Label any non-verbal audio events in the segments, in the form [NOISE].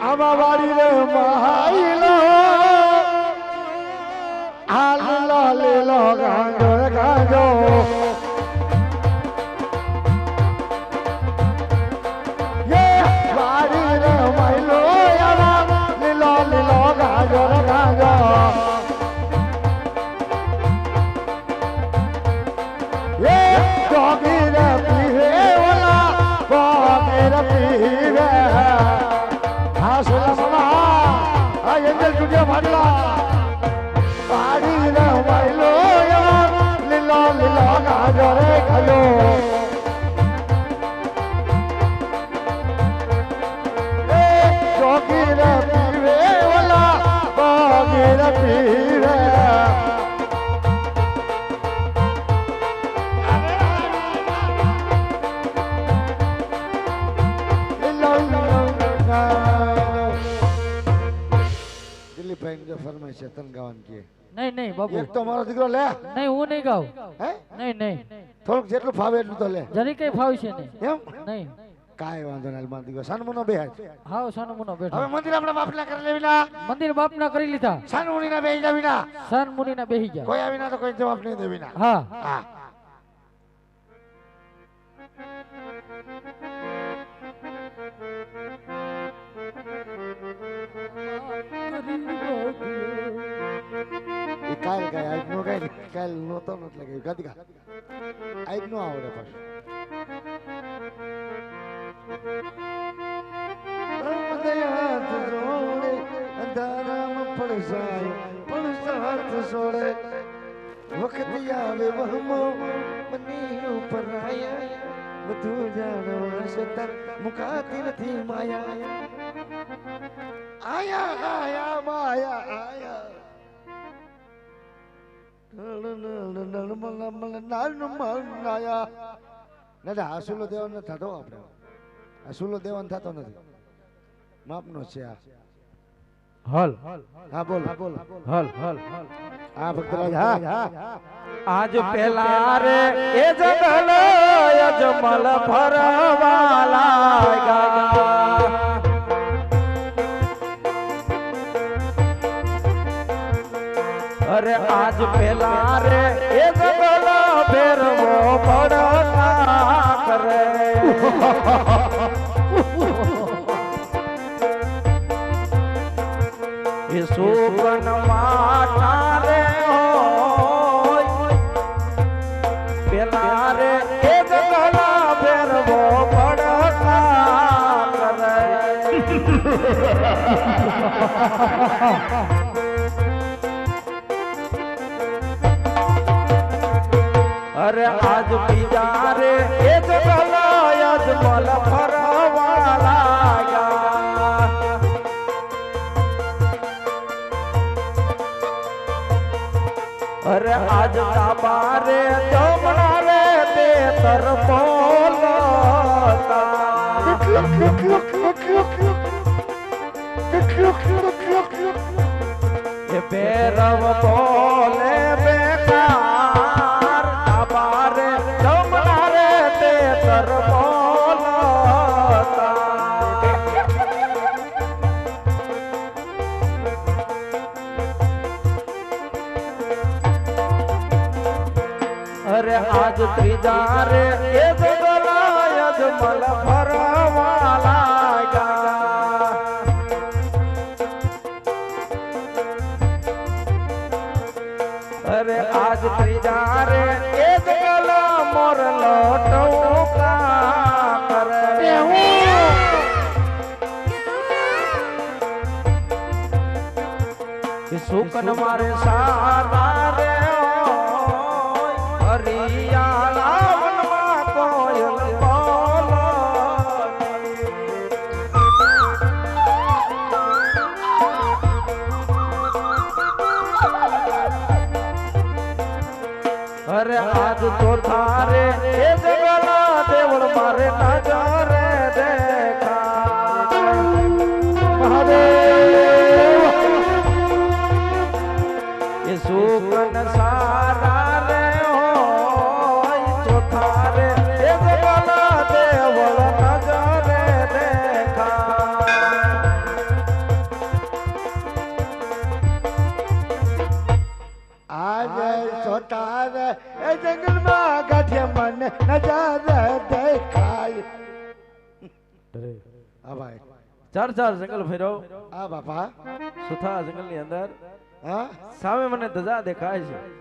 આમાં વાળી રે મહાઈલો આ લીલો તો લે? નહીં હું નહીં ગાઉં. હે? નહીં નહીં. થોડુંક જેટલું ફાવે એટલું તો લે. જરી કઈ ફાવશે નહીં. એમ? નહીં. કાંઈ વાંધો નહીં મારો દીકરો સાનમુનો બે હા હાવ સાનો બેઠો. હવે મંદિર આપણા બાપના કરી લેવીના મંદિર બાપના કરી લીધા. સાનમુનીના બે જાવીના મુનિના બેહી ગયા. કોઈ આવીના તો કોઈ જવાબ નહીં દેવીના હા. હા. કાલ નહોતો ન એટલે કે ગાદી ગા આજ નો આવડે પાછું. મુકાતી નથી માયા. આયા આયા, માયા, આયા. દાદા આસુલો દેવાનો થતો આપણે આસુલો દેવાનો થતો નથી માપનો છે આ હલ. હા બોલ. બોલ હલ હલ હા. ભક્તરાજ હા. આજ પેલા રે એ જગલ અજમલ ફરવા લાગ્યા. અરે આજ પેલા રે, એ જગલ ફેરવો પડતા કરે. એ સુગન માતા રે હોય, પેલા રે એક ગલા ફેરવો પડતા કરે. [LAUGHS] આજ બીજા રે એક ગલા અજમલ ફરવા લાગ્યા અરે આજ તાબા જમણા રે તે તરફો એ બોલે અરે આજ ત્રીજા રે એ ગલા મોર સુકન મારે સારા રે હોય ચાર ચાર જંગલ ફેરો. આ બાપા. સુથા જંગલની અંદર. હા? સામે મને ધજા દેખાય છે.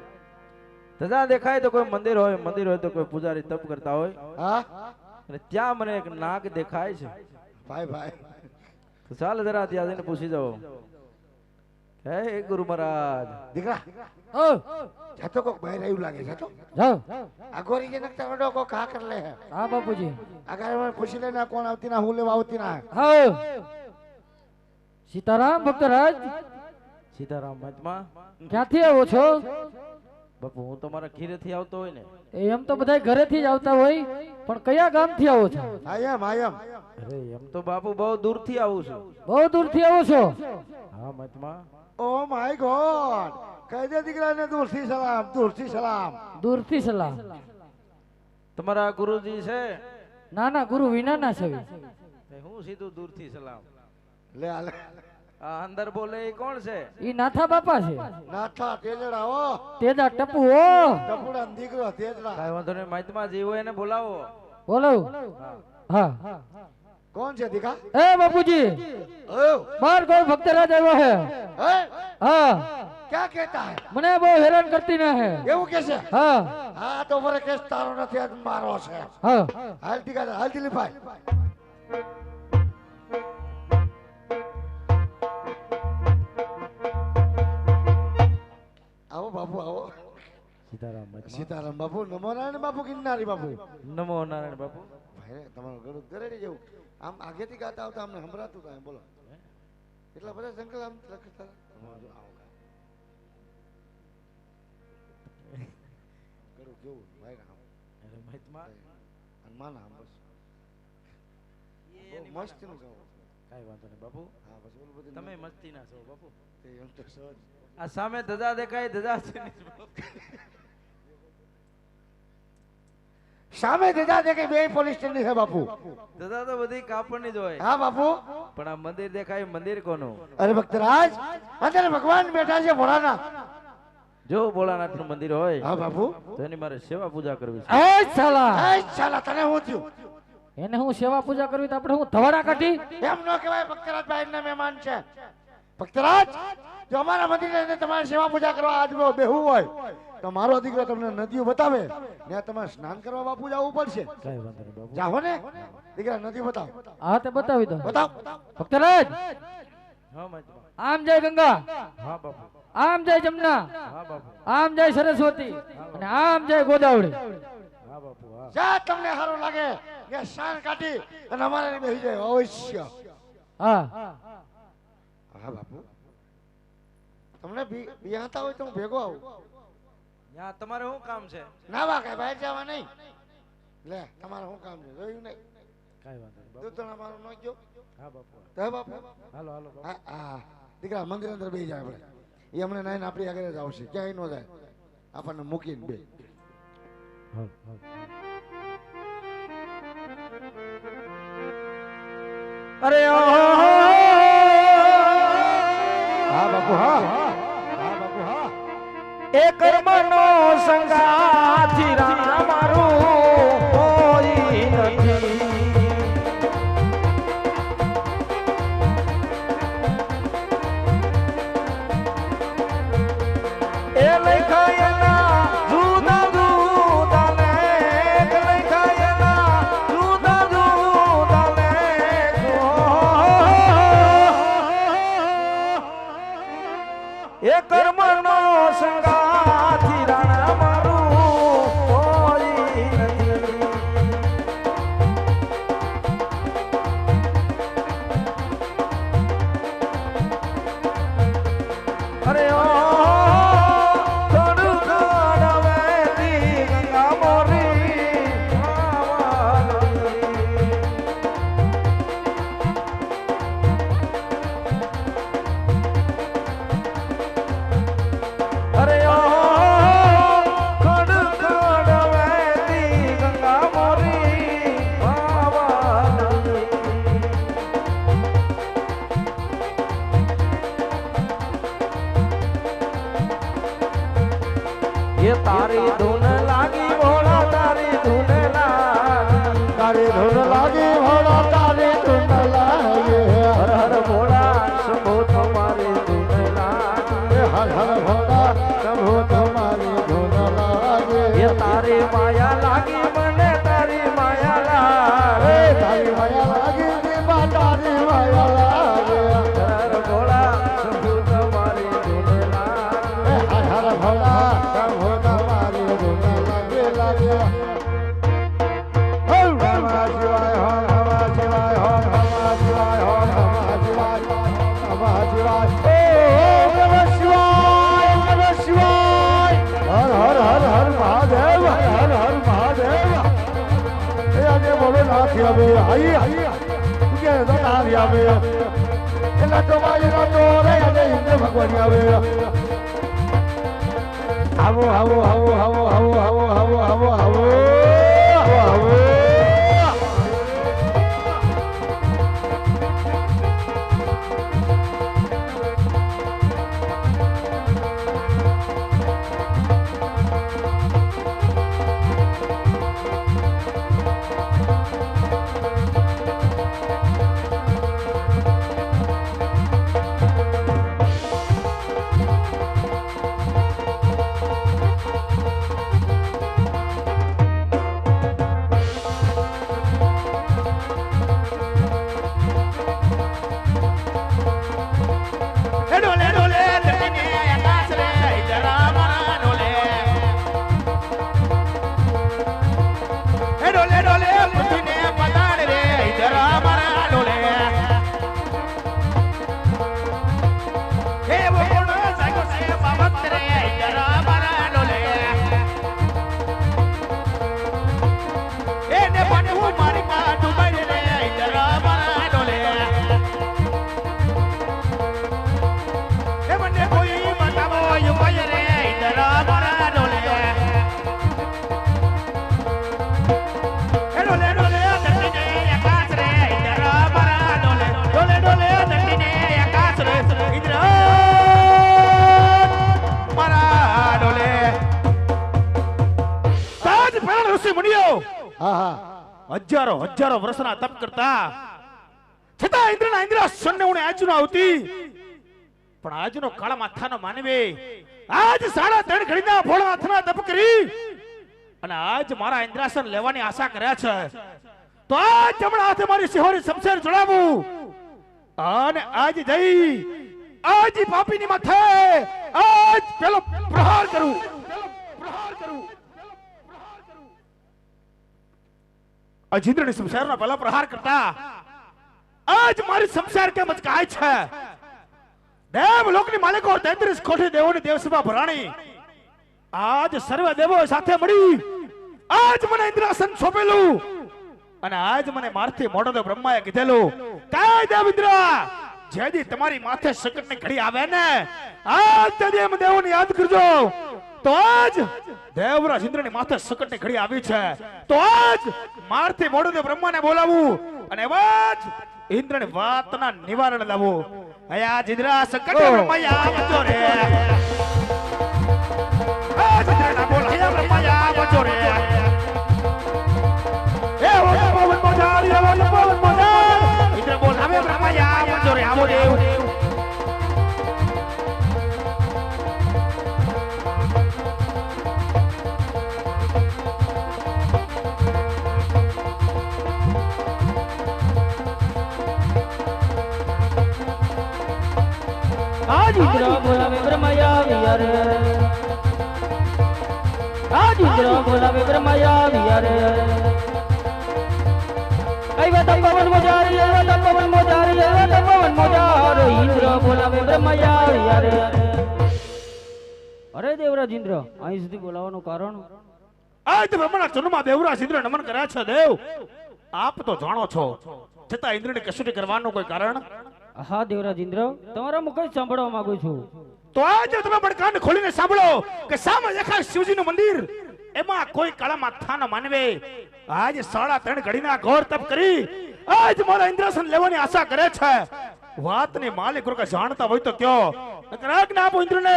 ધજા દેખાય તો કોઈ મંદિર હોય મંદિર હોય તો કોઈ પૂજારી તપ કરતા હોય. અને ત્યાં મને એક નાગ દેખાય છે. ભાઈ ભાઈ. ચાલ જરા ત્યાં જઈને પૂછી જાઓ. હે ગુરુ મહારાજ. દીકરા ઓ જાતો કોક બહાર આવ્યું લાગે જાતો? તો જાઓ. આ ગોરી કે નકતા વડો કોક હા કર લે. હા બાપુજી. આગળ મને પૂછી લેના કોણ આવતી ના હું લેવા આવતી ના. હા સીતારામ ભક્તરાજ. સીતારામ મહાત્મા ક્યાંથી આવો છો? બાપુ હું તો મારા ખીરેથી આવતો હોય ને. એમ તો બધા ઘરેથી જ આવતા હોય પણ કયા ગામથી આવો છો? આયમ આયમ અરે એમ તો બાપુ બહુ દૂરથી આવું છું. બહુ દૂરથી આવો છો? હા મહાત્મા ઓ માય ગોડ કહી દે દીકરાને દૂરથી સલામ દૂરથી સલામ. દૂરથી સલામ. તમારા ગુરુજી છે? ના ના ગુરુ વિનાના છે તે હું સીધું દૂરથી સલામ. લે આલે આ અંદર બોલે એ કોણ છે? ઈ નાથા બાપા છે. નાથા તેજડા ઓ તેદા ટપુ ઓ ટપુડા દીકરો તેજડા. કાઈ વાંધો નહીં મહાત્મા જે હોય એને બોલાવો. બોલો. હા. હા. કોણ છે દીકા એ બાપુજી ઓ બાર કોઈ ભક્તરાજ આવ્યો હે હે હા ક્યાં કહેતા હે મને બહુ હેરાન કરતી ના હે એવું કે છે હા હા તો મને કેસ તારો નથી આજ મારો છે હા હાલ દીકા હાલ દિલીપભાઈ આવો બાપુ આવો સીતારામ સીતારામ બાપુ નમો નારાયણ બાપુ ગિરનારી બાપુ નમો નારાયણ બાપુ ભાઈ તમારું ગળું ગરેડી જેવું. આમ આગેથી ગાતા આવતા અમને સંભળાતું હતા બોલો. એટલા બધા સંકલ આમ લખતા. ગળું કેવું? ભાઈ આમ. અરે મહાત્મા? અને માના આમ બસ. મસ્તનું ગાવું કાંઈ વાંધો નહીં બાપુ. હા બસ બોલું બધું તમે મસ્તી ના છો બાપુ. તે એમ તો સહજ. આ સામે ધજા દેખાય ધજા છે સામે દાદા દેખે બે પોલીસ સ્ટેશન છે બાપુ. દાદા તો બધી કાપડની જ હોય. હા બાપુ. પણ આ મંદિર દેખાય મંદિર કોનું? અરે ભક્તરાજ અંદર ભગવાન બેઠા છે ભોળાનાથ. જો ભોળાનાથનું મંદિર હોય હા બાપુ. તો એની મારે સેવા પૂજા કરવી છે. એ સાલા. એ સાલા તને હું થયું? એને હું સેવા પૂજા કરવી તો આપણે હું ધવાડા કાઢી? એમ ન કહેવાય ભક્તરાજ ભાઈ ના મહેમાન છે. ભક્તરાજ જો અમારા મંદિરે તમારે સેવા પૂજા કરવા આજનો બેહવું હોય તો મારો દીકરો તમને નદીઓ બતાવે ત્યાં તમારે સ્નાન કરવા બાપુ જવું પડશે. જાઓ ને દીકરા નદી બતાવો. હા તે બતાવી દો. બતાવો. ભક્તરાજ! આમ જય ગંગા. હા બાપુ. આમ જય જમના. હા બાપુ. આમ જય સરસ્વતી. અને આમ જય ગોદાવરી. હા બાપુ હા. જ્યાં તમને સારું લાગે કે શાન કાઢી અને અમારે બેસી જાય અવશ્ય. હા. હા બાપુ. તમને બી- બિહાતા હોય તો હું ભેગો આવું. ત્યાં તમારે શું કામ છે? ના વા કઈ બહાર જવા નહીં. લે તમારે શું કામ છે? જોયું નહીં? કઈ વાંધો નહીં દૂધણા મારું ન ગયો. હા બાપુ. તો બાપુ. હાલો હાલો હા હા. દીકરા મંદિર અંદર બેસી જાય આપણે. એ અમને નાઈને આપણી આગળ જ આવશે. ક્યાંય ન જાય. આપણને મૂકીને બે. હાલ હાલ. અરે હા બાપુ હા એ કર્મનો સંગાથી રામ મારું હવે હાઈ કે દોતા આવી આવે. એના તો માય ના તો રે અને ઇન્દ્ર ભગવાન આવે આવો. આવો આવો આવો આવો આવો આવો આવો આવો આવો. હજારો વર્ષના તપ કરતા. છતાં ઇન્દ્રના ઇન્દ્રાસનને ઉણે આજનો આવતી. પણ આજનો કાળા માથાનો માનવી. આજ સાડા ત્રણ ઘડીના ભોળાનાથના તપ કરી. અને આજ મારા ઇન્દ્રાસન લેવાની આશા કર્યા છે. તો આ હમણાં હાથે મારી સિહોરી શમશેર જોડાવું. અને આજ જઈ, આજ પાપીની માથે આજ પેલો પ્રહાર કરું પ્રહાર કરું અજિંદ્રની શમશેરનો પેલા પ્રહાર કરતા આજ મારી શમશેર કેમ કાય છે? દેવ લોકની માલિકો તેત્રીસ કોટી દેવોની દેવસભા ભરાણી. આજ સર્વ દેવો સાથે મળી. આજ મને ઇન્દ્રાસન સોંપેલું. અને આજ મને મારથી મોટો તો બ્રહ્માએ કીધેલું, કાય દેવ ઇન્દ્ર જેદી તમારી માથે સંકટની ઘડી આવે ને, આજ તેદી એમ દેવોને યાદ કરજો. તો આજ દેવરાજ ઇન્દ્રની માથે સંકટની ઘડી આવી છે. તો આજ મારથી તો બ્રહ્માને બોલાવું અને આજ ઇન્દ્રની વાતના નિવારણ લાવું. અયા જિદ્રા સકટ બ્રહ્મયા બચો રે. આ જિદ્રના બોલ. હયા બ્રહ્મયા બચો રે. એ ઓ પવન મોજારી ઓ પવન મોજાર. ઇન્દ્ર બોલ હવે બ્રહ્મયા બચો રે આવો દેવ. ઇન્દ્ર બોલાવે અરે દેવરાજ ઇન્દ્ર, અહીં સુધી બોલાવવાનું કારણ? દેવરાજ ઇન્દ્ર નમન કર્યા છે, દેવ. આપ તો જાણો છો, છતાં ઇન્દ્રને કસોટી કરવાનું કોઈ કારણ? હા દેવરાજ ઇન્દ્ર, તમારા મુખ સાંભળવા માંગુ છું. તો આજે તમે પણ કાન ખોલીને સાંભળો કે સામે દેખાય શિવજીનું મંદિર. એમાં કોઈ કાળા માથાના માનવે. આજ સાડા ત્રણ ઘડીના ઘોર તપ કરી આજ મારા ઇન્દ્રાસન લેવાની આશા કરે છે. વાતની માલિક જાણતા હોય તો કયો. નકર ના આપો ઇન્દ્રને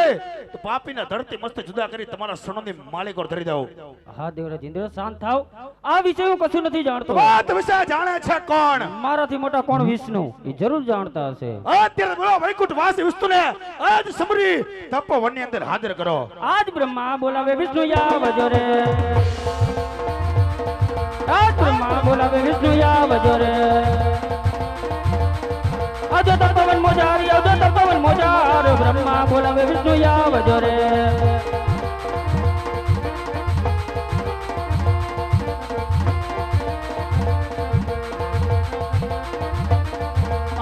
તો પાપીના ધરતી મસ્ત જુદા કરી તમારા સણોની માલિકો ધરી દઉં. હા દેવરાજ ઇન્દ્ર શાંત થાવ. આ વિષય હું કશું નથી જાણતો. વાત વિશે જાણે છે કોણ? મારાથી મોટા કોણ વિષ્ણુ? એ જરૂર જાણતા હશે. અત્યારે બોલો વૈકુંઠ વાસી વિષ્ણુને આજ સમરી તપોવનની અંદર હાજર કરો. આજ બ્રહ્મા બોલાવે વિષ્ણુ આવજો રે. આજ બ્રહ્મા બોલાવે વિષ્ણુ આવજો રે. આજો પવન મોજારી આજો પવન મોજાર, બ્રહ્મા બોલાવે વિષ્ણુ આવજો રે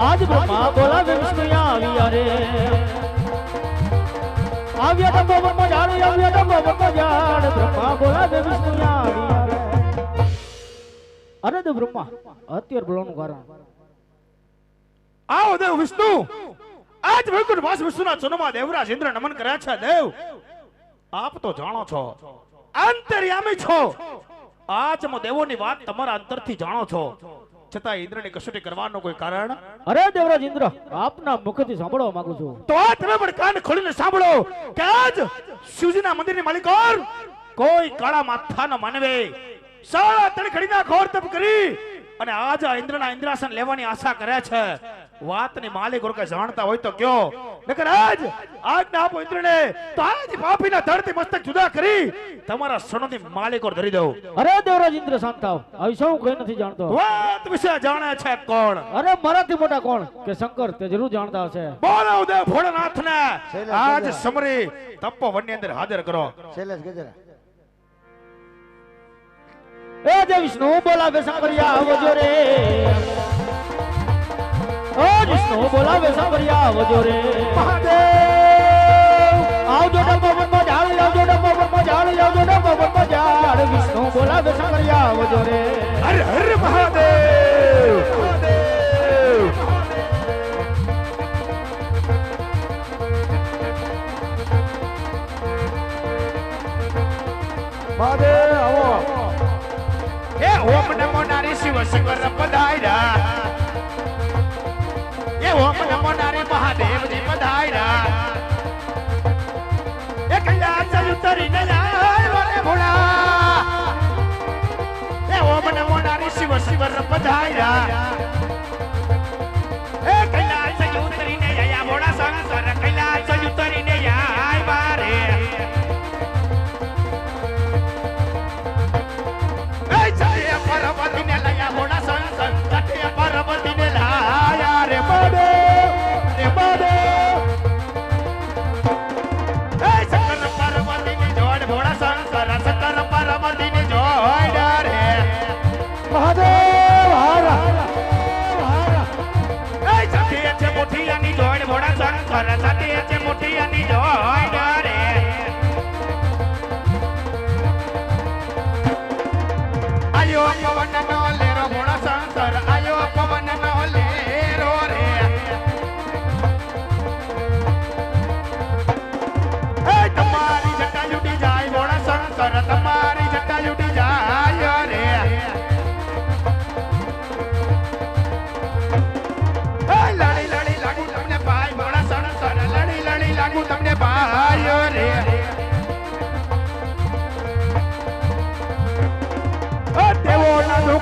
આજ બ્રહ્મા બોલાવે વિષ્ણુ આવ્યા રે આવ્યા તો પવન મોજાર, આવ્યા તો પવન મોજાર, બ્રહ્મા બોલાવે વિષ્ણુ આવ્યા અરે. તો બ્રહ્મા, અત્યારે બોલવાનું કારણ. આવો દેવ વિષ્ણુ. આજ વૈકુંઠ વાસ વિષ્ણુના ચરણમાં દેવરાજ ઇન્દ્ર નમન કરે છે દેવ. આપ તો જાણો છો. અંતર્યામી છો. આજ મો દેવોની વાત તમારા અંતરથી જાણો છો. છતાં ઇન્દ્રની કસોટી કરવાનું કોઈ કારણ? અરે દેવરાજ ઇન્દ્ર આપના મુખથી સાંભળવા માંગુ છું. તો તમે પણ કાન ખોલીને સાંભળો કે આજ શિવજીના મંદિરની માલિકોર કોઈ કાળા માથાનો માનવે. સાળા ત્રણ ઘડીના ઘોર તપ કરી અને આજ આ ઇન્દ્રના ઇન્દ્રાસન લેવાની આશા કરે છે. વાતની માલિક ઓર કે જાણતા હોય તો કયો. નકર આજ આજ્ઞા આપો ઇન્દ્રને તો આજ પાપીના ધરતી મસ્તક જુદા કરી તમારા સણોની માલિક ઓર ધરી દઉં. અરે દેવરાજ ઇન્દ્ર શાંત થાવ. આવી સૌ કઈ નથી જાણતો? વાત વિશે જાણે છે કોણ? અરે મારાથી મોટા કોણ? કે શંકર તે જરૂર જાણતા હશે. બોલો દેવ ભોળાનાથને. આજ. સમરી તપોવનની અંદર હાજર કરો. શૈલેશ ગજરા. એ જે વિષ્ણુ બોલાવે સાંભળ્યા આવજો રે. ઓ વિષ્ણુ બોલાવે સાંભળ્યા આવજો રે. આવજો ડબ્બા બનમાં ઝાડ આવજો ડબ્બા બનમાં ઝાડ આવજો ડબ્બા બનમાં ઝાડ વિષ્ણુ બોલાવે સાંભળ્યા આવજો રે. હર હર મહાદેવ. મહાદેવ. મહાદેવ આવો. એ ઓમ નમો નારી શિવ શંકર પધાર્યા. એ ઓમ નમો નારી મહાદેવજી પધાર્યા. એ કૈલાસ ઉતરીને આવ્યો રે ભોળા. એ ઓમ નમો નારી શિવ શિવર પધાર્યા. સાથે છે મોઠિયાની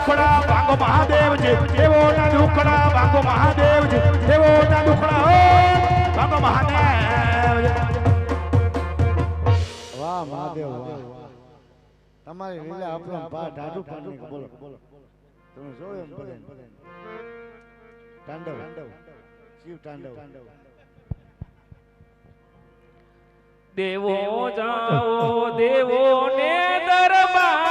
દુખડા ભાંગો મહાદેવજી દેવોના દુખડા ભાંગો મહાદેવજી દેવોના દુખડા ઓ ભાગો મહાદેવ વાહ મહાદેવ વાહ. તમારી લીલા આપણો પા ઢાઢું પાણી બોલો બોલો. તમે જો એમ બોલે તાંડવ. શિવ તાંડવ. દેવો જાઓ દેવો ને દરબાર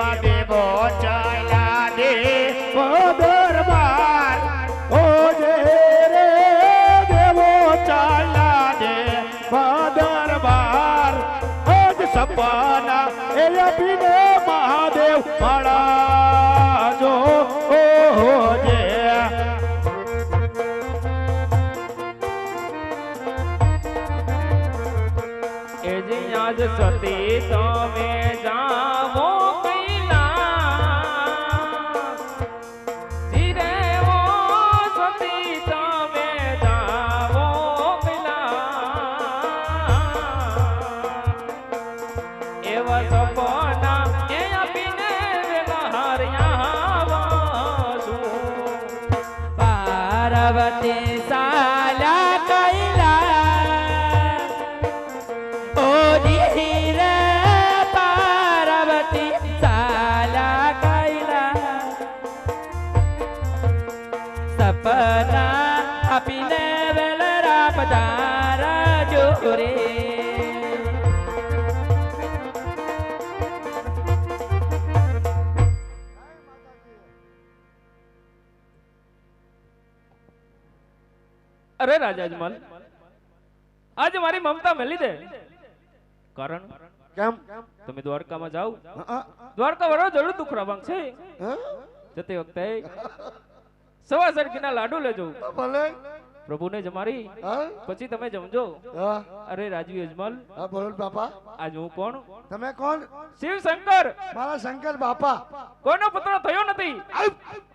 જીવા દેવો ચાલ્યા દે. ઓ દરબાર, ઓ જે રે દેવો ચાલ્યા દે. ઓ દરબાર આજ મહાદેવ, માળા અરે રાજા અજમલ આજે મારી મમતા મેલી દે. કારણ કેમ? તમે દ્વારકામાં જાઓ. દ્વારકા વરો જરૂર દુખરા રવાંગ છે. જતે જતી વખતે સવા સરખીના લાડુ લેજો. ભલે. પ્રભુને જમારી પછી તમે જમજો. અરે રાજવી અજમલ હા બોલો બાપા. આજ હું કોણ? તમે કોણ? શિવ શંકર. મારા શંકર બાપા. કોઈનો પુત્ર થયો નથી.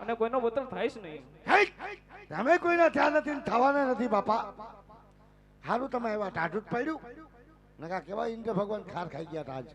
અને કોઈનો પુત્ર થાય જ નહીં! તમે કોઈના થયા નથી થવાના નથી બાપા. હારું તમે એવા ટાઢું જ પડ્યું. નકા કેવા ઇન્દ્ર ભગવાન ખાર ખાઈ ગયા હતા આજ.